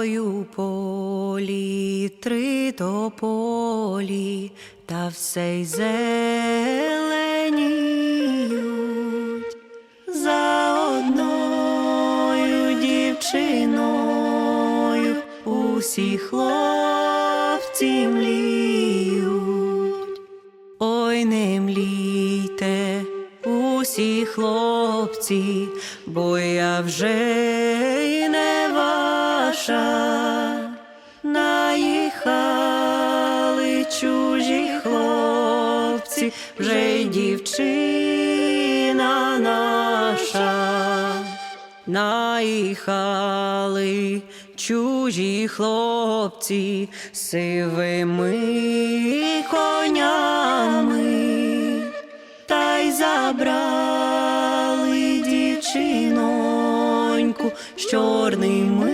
тобою полі, три тополі, та все й зеленіють за одною дівчиною усі хлопці мліють. Ой, не млійте, усі хлопці, бо я вже ваша. Наїхали чужі хлопці, вже й дівчина наша. Наїхали чужі хлопці сивими конями, та й забрали дівчиноньку з чорними